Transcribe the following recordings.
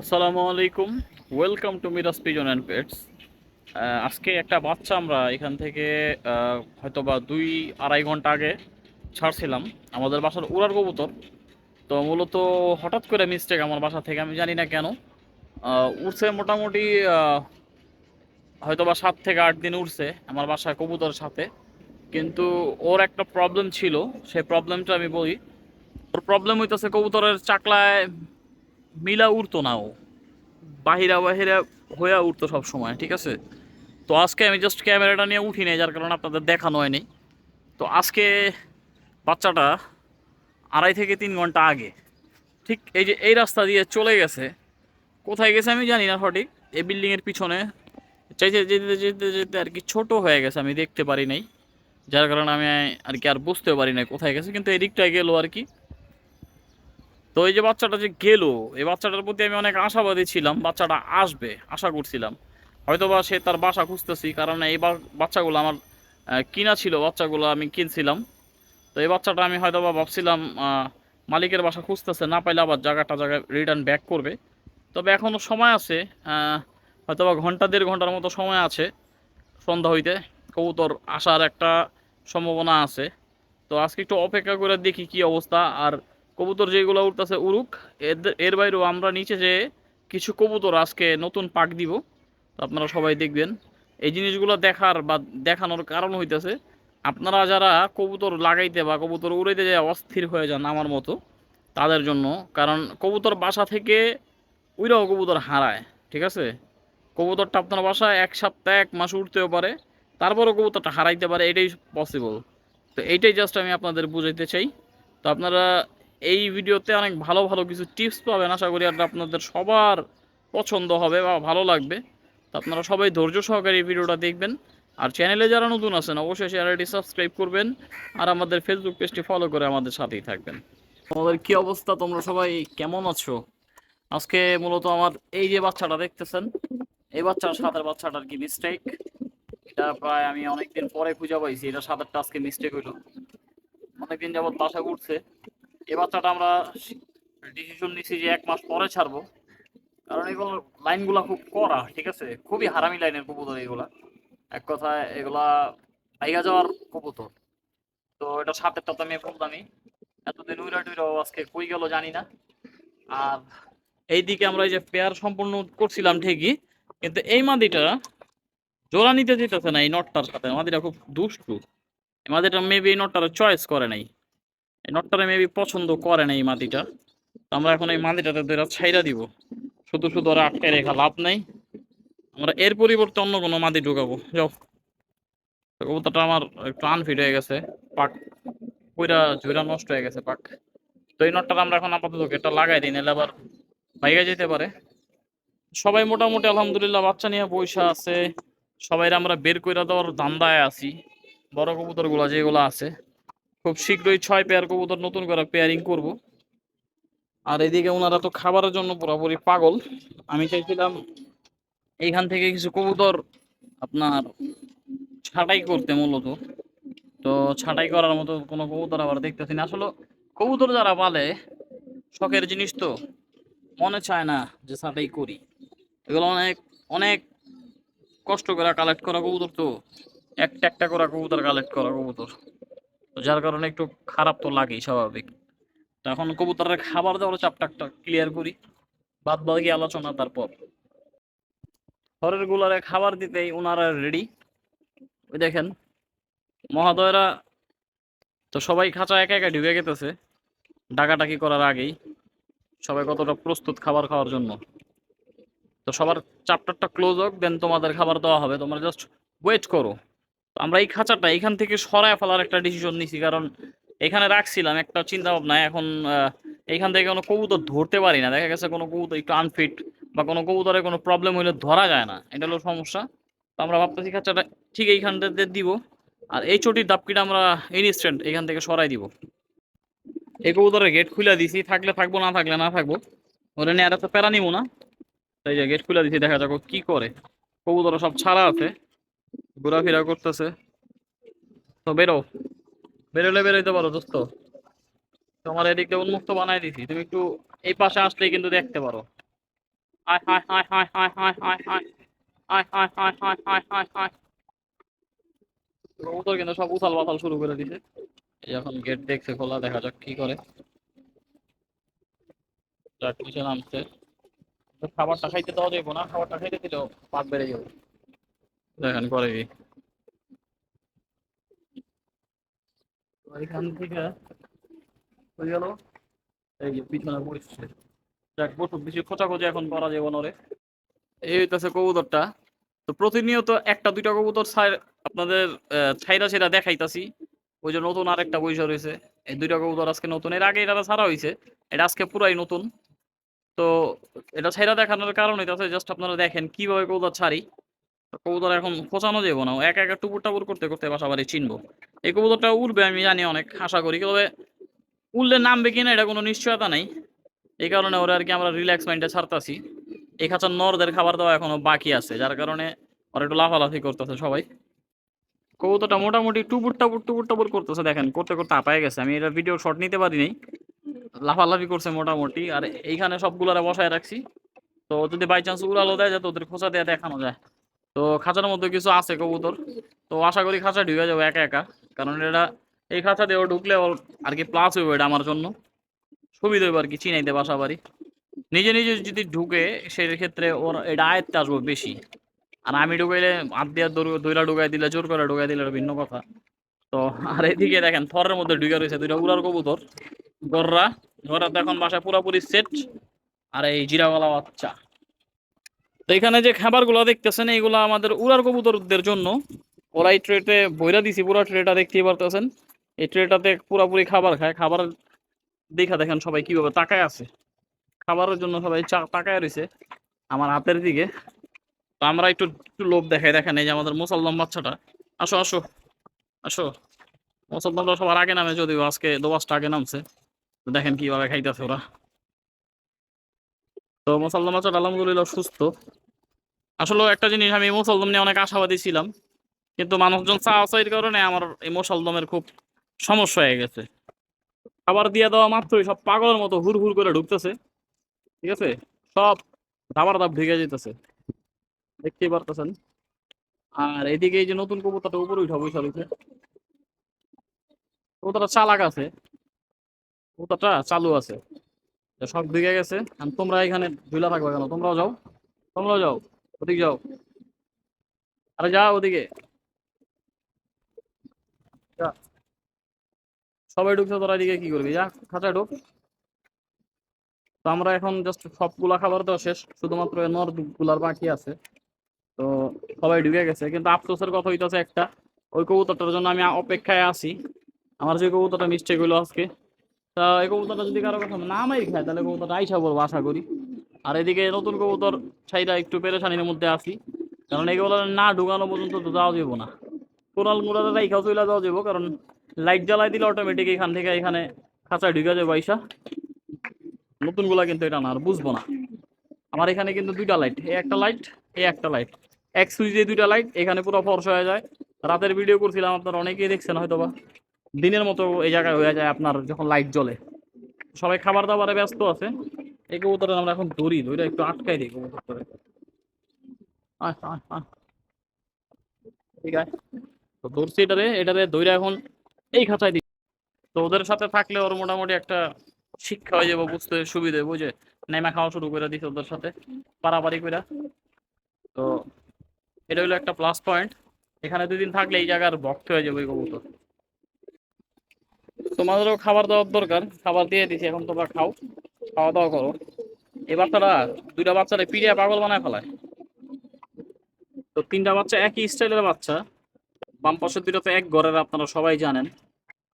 আসসালামু আলাইকুম। Welcome to Miraj pigeon and pets আজকে একটা বাচ্চা আমরা এখান থেকে হয়তো বা দুই আড়াই ঘণ্টা আগে ছাড়ছিলাম আমাদের বাসার উড়ার কবুতর। তো মূলত হঠাৎ করে মিস্টেক আমার বাসা থেকে, আমি জানি না কেন উড়ছে মোটামুটি হয়তো বা সাত থেকে আট দিন উড়ছে আমার বাসায় কবুতরের সাথে। কিন্তু ওর একটা প্রবলেম ছিল, সেই প্রবলেমটা আমি বলি। ওর প্রবলেম হইতেছে কবুতরের চাকলায় মিলা উড়তো না ও। বাহিরা বাহিরা হয়ে উঠতো সব সময় ঠিক আছে? তো আজকে আমি জাস্ট ক্যামেরাটা নিয়ে উঠি নাই, যার কারণে আপনাদের দেখানো হয়নি। তো আজকে বাচ্চাটা আড়াই থেকে তিন ঘণ্টা আগে, ঠিক এই যে এই রাস্তা দিয়ে চলে গেছে। কোথায় গেছে আমি জানি না সঠিক, এই বিল্ডিংয়ের পিছনে। চাইতে যেতে যেতে যেতে আর কি ছোট হয়ে গেছে, আমি দেখতে পারি নাই। যার কারণে আমি আর কি আর বুঝতে পারি না কোথায় গেছে, কিন্তু এদিকটায় গেলো আর কি। তো এই যে বাচ্চাটা যে গেল, এই বাচ্চাটার প্রতি আমি অনেক আশাবাদী ছিলাম, বাচ্চাটা আসবে, আশা করছিলাম। হয়তো বা সে তার বাসা খুঁজতেছি, কারণ এই বাচ্চাগুলো আমার কিনা ছিল, বাচ্চাগুলো আমি কিনছিলাম। তো এই বাচ্চাটা আমি হয়তো বা ভাবছিলাম মালিকের বাসা খুঁজতেছে, না পাইলে আবার জায়গাটা জায়গায় রিটার্ন ব্যাক করবে। তবে এখনও সময় আছে হয়তো বা ঘণ্টা, দেড় ঘণ্টার মতো সময় আছে সন্ধ্যা হইতে। কবুতর আসার একটা সম্ভাবনা আছে। তো আজকে একটু অপেক্ষা করে দেখি কি অবস্থা, আর কবুতর যেগুলো উঠতেছে উড়ুক এদের, এর বাইরেও আমরা নিচে যে কিছু কবুতর আজকে নতুন পাক দিব আপনারা সবাই দেখবেন। এই জিনিসগুলো দেখার বা দেখানোর কারণ হইতেছে, আপনারা যারা কবুতর লাগাইতে বা কবুতর উড়াইতে যায় অস্থির হয়ে যান আমার মতো, তাদের জন্য, কারণ কবুতর বাসা থেকে উইরাও কবুতর হারায়, ঠিক আছে? কবুতরটা আপনার বাসায় এক সপ্তাহ, এক মাস উঠতেও পারে, তারপরও কবুতরটা হারাইতে পারে, এটাই পসিবল তো এইটাই জাস্ট আমি আপনাদের বুঝাইতে চাই। তো আপনারা এই ভিডিওতে অনেক ভালো ভালো কিছু টিপস পাবেন। আশা করি আর আপনাদের সবার পছন্দ হবে বা ভালো লাগবে। তো আপনারা সবাই ধৈর্য সহকারে এই ভিডিওটা দেখবেন। আর চ্যানেলে যারা নতুন আছেন, অবশ্যই চ্যানেলটি সাবস্ক্রাইব করবেন আর আমাদের ফেসবুক পেজটি ফলো করে আমাদের সাথেই থাকবেন। তোমাদের কি অবস্থা? তোমরা সবাই কেমন আছো? আজকে মূলত আমার এই যে বাচ্চাটা দেখতেছেন, এই বাচ্চার সাথের বাচ্চাটার কি মিস্টেক এটা প্রায় আমি অনেকদিন পরে খুঁজে পাইছি। এটা সাতেরটা আজকে মিস্টেক হইল। অনেকদিন যাবত বাসা উঠছে। এই বাচ্চাটা আমরা ডিসিশন নিছি যে এক মাস পরে ছাড়বো। কারণ এগুলো লাইনগুলা খুব কড়া, ঠিক আছে? খুবই হারামি লাইনের কবুতর এগুলা। এক কথায় এগুলা আইগা যাওয়ার কবুতর। তো এটা সাতেরটা তো আমি বলতামই এতদিন উইরা টুইরাও আজকে কই গেল জানি না। আর এইদিকে আমরা এই যে পেয়ার সম্পূর্ণ করছিলাম ঠিকই, কিন্তু এই মাদিটা জোড়া নিতে দিতেছে না এই নটটার সাথে। মাদিটা খুব দুষ্টু। এই মাদিটা মেবি এই নটটার চয়েস করে নাই। নটটারে মেবি পছন্দ করে না এই মাটিটা। আমরা এখন এই মাটিটাতে দুইটা ছাইরা দিব। শুধু শুধু ওরা আটকে রেখা লাভ নাই। আমরা এর পরিবর্তে অন্য কোনো মাটি ঢুকাবো। যাও। কবুতরটা আমার একটু আনফিট হয়ে গেছে। পাক পুরা ঝুরা নষ্ট হয়ে গেছে পাক। তো এই নটটা আমরা এখন আপাতত এটা লাগাই দিই, নাহলে আবার ভাইগা যেতে পারে। সবাই মোটামুটি আলহামদুলিল্লাহ বাচ্চা নিয়ে পয়সা আছে। সবাই আমরা বের করে দেওয়ার ধান্দায় আছি। বড় কবুতরগুলা যেগুলো আছে। খুব শীঘ্রই ছয় পেয়ার কবুতর নতুন করে পেয়ারিং করব। আর এদিকে ওনারা তো খাবারের জন্য পুরোপুরি পাগল। আমি চাইছিলাম এইখান থেকে কিছু কবুতর আপনার ছাঁটাই করতে মূলত। তো ছাঁটাই করার মতো কোনো কবুতর আবার দেখতেছি না। আসলে কবুতর যারা পালে, শখের জিনিস তো মনে চায় না যে ছাঁটাই করি। এগুলো অনেক অনেক কষ্ট করে কালেক্ট করা কবুতর তো। একটা একটা করা কবুতর কালেক্ট করা কবুতর। তো যার কারণে একটু খারাপ তো লাগেই স্বাভাবিক। তো এখন কবুতরের খাবার দেওয়ার চাপটা একটা ক্লিয়ার করি। বাদ বাকি আলোচনা তারপর। ঘরের গুলারে খাবার দিতেই ওনারা রেডি ওই দেখেন, মহাদয়রা তো সবাই খাঁচা একা একা ঢুকে গেতেছে। ডাকাডাকি করার আগেই সবাই কতটা প্রস্তুত খাবার খাওয়ার জন্য। তো সবার চ্যাপ্টারটা ক্লোজ হোক দেন তোমাদের খাবার দেওয়া হবে। তোমরা জাস্ট ওয়েট করো। আমরা এই খাঁচাটা এখান থেকে সরায় ফেলার একটা ডিসিশন নিছি কারণ এখানে রাখছিলাম একটা চিন্তা ভাবনা এখন আহ, এইখান থেকে কোনো কবুতর ধরতে পারি না। দেখা গেছে কোনো কবুতর একটু আনফিট বা কোনো কবুতরের কোনো প্রবলেম হলে ধরা যায় না। এটা হলো সমস্যা। তো আমরা ভাবতেছি খাঁচাটা ঠিক এইখানটাতে দিব। আর এই চটির দাপকিটা আমরা ইনস্ট্যান্ট এখান থেকে সরাই দিব। এই কবুতরের গেট খুলে দিছি থাকলে থাকব না থাকলে না থাকব। ওরা নিয়ে আর এত প্যারা নিবো না। তাই যে গেট খুলে দিছি দেখা যাক কি করে। কবুতর সব ছাড়া আছে। ঘোরাফেরা করতেছে তো বেরো বেরোলে বেরোইতে পারো দোস্ত তোমার এদিকটা উন্মুক্ত বানাই দিছি তুমি একটু এই পাশে আসলেই কিন্তু দেখতে পারো কিন্তু সব উথাল বাতাল শুরু করে দিছে এখন গেট দেখছে খোলা দেখা যাক কি করে নিচে নামছে খাবারটা খাইতে দেওয়া যাইব না খাবারটা খাইতে দিলেও পাত বেড়ে যাবে দেখেন করে কি? এখান থেকে হয়ে গেল। এই যে পিছনে পড়ছে যাক বসুক বেশি খোঁচাখোঁচি এখন করা যাবে না রে। এই হইতেছে কবুতরটা। তো প্রতিনিয়ত একটা দুইটা কবুতর ছাই- আপনাদের ছাইরা ছাইরা দেখাইতাছি। ওই যে নতুন আরেকটা বৈশা রয়েছে এই দুইটা কবুতর আজকে নতুন। এর আগে এটা ছাড়া হয়েছে এটা আজকে পুরাই নতুন। তো এটা ছাইরা দেখানোর কারণ হইতাছে জাস্ট আপনারা দেখেন কীভাবে কবুতর ছাড়ি। কবুতর এখন খোঁচানো যাব না। একা একা টুপুর টাপুর করতে করতে বাসা বাড়ি চিনবো। এই কবুতরটা উড়বে আমি জানি, অনেক আশা করি। তবে উড়লে নামবে কিনা এটা কোনো নিশ্চয়তা নাই। এই কারণে ওরা আর কি আমরা রিল্যাক্স মাইন্ডে ছাড়তাছি। এই খাঁচার নরদের খাবার দেওয়া এখনও বাকি আছে, যার কারণে ওরা একটু লাফালাফি করতেছে সবাই। কবুতরটা মোটামুটি টুপুর টাপুর টুপুর টাপুর করতেছে, দেখেন, করতে করতে আপায় গেছে। আমি এটা ভিডিও শট নিতে পারি নাই। লাফালাফি করছে মোটামুটি। আর এইখানে সবগুলারে বসায় রাখছি। তো যদি বাই চান্স উড়ালো দেয়, যাতে ওদের খোঁচা দিয়ে দেখানো যায়। তো খাঁচার মধ্যে কিছু আছে কবুতর। তো আশা করি খাঁচা ঢুকে যাব একা একা, কারণ এটা, এই খাঁচা দিয়েও ঢুকলে ওর আর কি প্লাস হইব এটা আমার জন্য। সুবিধা হইব আর কি চিনাইতে বাসা বাড়ি নিজে নিজে যদি ঢুকে সেই ক্ষেত্রে ওর এটা আয়ত্তে আসব বেশি। আর আমি ঢুকাইলে হাত দিয়ে দইরা ঢুকাই দিলে, জোর করে ঢুকাই দিলে ভিন্ন কথা। তো আর এদিকে দেখেন থরের মধ্যে ঢুকে রয়েছে দুইটা উড়ার কবুতর। গররা গররা তো এখন বাসায় পুরোপুরি সেট আর এই জিরাওয়ালা বাচ্চা। তো এখানে যে খাবারগুলো দেখতেছেন, এইগুলো আমাদের উড়ার কবুতরদের জন্য। ওরা এই ট্রেতে বইরা দিছি, পুরো ট্রেটা দেখতেই পারতেছেন। এই ট্রেটাতে পুরোপুরি খাবার খায়। খাবার দেখা দেখেন সবাই কীভাবে তাকায় আছে। খাবারের জন্য সবাই চা- তাকায় রয়েছে আমার হাতের দিকে। তো আমরা একটু একটু লোভ দেখাই। দেখেন, এই যে আমাদের মুসলমান বাচ্চাটা। আসো আসো আসো। মুসলমানরা সবার আগে নামে, যদিও আজকে দোবাসটা আগে নামছে। দেখেন কীভাবে খাইতেছে ওরা। তো মুসলমান বাচ্চাটা আলহামদুলিল্লাহ সুস্থ। আসলে একটা জিনিস, আমি মুসলদম নিয়ে অনেক আশাবাদী ছিলাম। কিন্তু মানুষজন চা আসাইয়ের কারণে আমার এই মুসলদমের খুব সমস্যা হয়ে গেছে। খাবার দিয়ে দেওয়া মাত্রই সব পাগলের মতো হুর হুর করে ঢুকতেছে। ঠিক আছে? সব দাবার দাব ঢুকে যেতেছে দেখতেই পারতেছেন? আর এদিকে এই যে নতুন কবুতরটা উপরে উঠা বৈশাল উঠে কবুতরটা চালাক আছে। কবুতরটা চালু আছে। সব ঢুকে গেছে। তোমরা এখানে ঝুলা থাকবে কেন? তোমরাও যাও। তোমরাও যাও। ওদিকে যাও। আরে যাও ওদিকে। সবাই ঢুকছে, তোরা এদিকে কি করবি? যা, খাঁচায় ঢুক। তো আমরা এখন জাস্ট সবগুলা খাবার দেওয়া শেষ। শুধুমাত্র নরগুলার বাকি আছে। তো সবাই ঢুকে গেছে। কিন্তু আফসোসের কথা হইতেছে একটা। ওই কবুতরটার জন্য আমি অপেক্ষায় আছি। আমার যে কবুতরটা মিস্টেক হইল আজকে। তা এই কবুতরটা যদি কারও কথা না খায়, তাহলে কবুতরটা আইসা বলব, আশা করি। আর এদিকে নতুন কবুতর ছাইরা একটু পেরেশানির মধ্যে আসি কারণ এই এগুলো না ঢুকানো পর্যন্ত তো যাওয়া যাব না। কোরাল মুরালে রাইখাও চলে যাওয়া যাব কারণ লাইট জ্বালাই দিলে অটোমেটিক এখান থেকে এখানে খাঁচায় ঢুকে যাবে আইসা। নতুনগুলা কিন্তু এটা না, আর বুঝব না। আমার এখানে কিন্তু দুইটা লাইট এই একটা লাইট এই একটা লাইট। এক সুইচ সুইচে দুইটা লাইট, এখানে পুরো ফর্স হয়ে যায়। রাতের ভিডিও করছিলাম, আপনারা অনেকেই দেখছেন হয়তো বা দিনের মতো এই জায়গায় হয়ে যায় আপনার যখন লাইট জ্বলে। সবাই খাবার দাবারে ব্যস্ত আছে। এই কবুতরে আমরা এখন দৌড়ি দৌড়ে একটু আটকাই দিই কবুতরে ঠিক আছে। তো ধরছি এটারে এটারে দৌড়ে এখন এই খাঁচায় দিই। তো ওদের সাথে থাকলে ওর মোটামুটি একটা শিক্ষা হয়ে যাব, বুঝতে সুবিধা, বুঝে। নেমা খাওয়া শুরু করে দিছে ওদের সাথে, পারাপারি করে তো এটা হলো একটা প্লাস পয়েন্ট এখানে দুদিন থাকলে এই জায়গার ভক্ত হয়ে যাবে ওই কবুতর। তোমাদেরও খাবার দেওয়ার দরকার। খাবার দিয়ে দিছি, এখন তোমরা খাও। খাওয়া দাওয়া করো। এই বাচ্চাটা দুইটা বাচ্চারা পিড়িয়া পাগল বানায় ফেলায়। তো তিনটা বাচ্চা একই স্টাইলের বাচ্চা। বাম পাশের দুইটা তো এক ঘরের, আপনারা সবাই জানেন।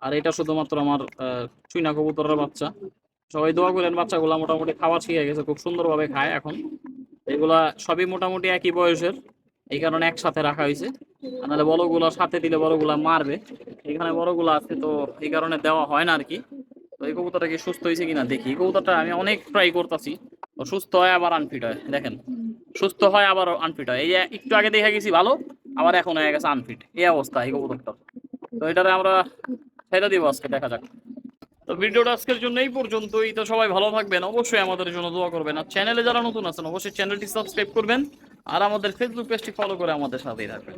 আর এটা শুধুমাত্র আমার চুইনা কবুতরের বাচ্চা। সবাই দোয়া করেন বাচ্চাগুলা মোটামুটি খাওয়া শিখে গেছে, খুব সুন্দরভাবে খায় এখন। এগুলা সবই মোটামুটি একই বয়সের, এই কারণে একসাথে রাখা হয়েছে। নাহলে বড়গুলা সাথে দিলে বড়গুলা মারবে। এখানে বড়গুলা আছে তো এই কারণে দেওয়া হয় না আর কি তো এই কবুতরটা কি সুস্থ হয়েছে কিনা দেখি। এই কবুতরটা আমি অনেক ট্রাই করতেছি। সুস্থ হয় আবার আনফিট হয়, দেখেন। সুস্থ হয় আবার আনফিট হয়। এই যে একটু আগে দেখে গেছি ভালো, আবার এখন হয়ে গেছে আনফিট এই অবস্থা এই কবুতরটা তো এটারে আমরা ছেড়ে দিব আজকে, দেখা যাক। তো তো ভিডিওটা আজকের জন্য এই পর্যন্তই। তো সবাই ভালো থাকবেন, অবশ্যই আমাদের জন্য দোয়া করবেন। আর চ্যানেলে যারা নতুন আছেন, অবশ্যই চ্যানেলটি সাবস্ক্রাইব করবেন। আর আমাদের ফেসবুক পেজটি ফলো করে আমাদের সাথেই থাকবেন।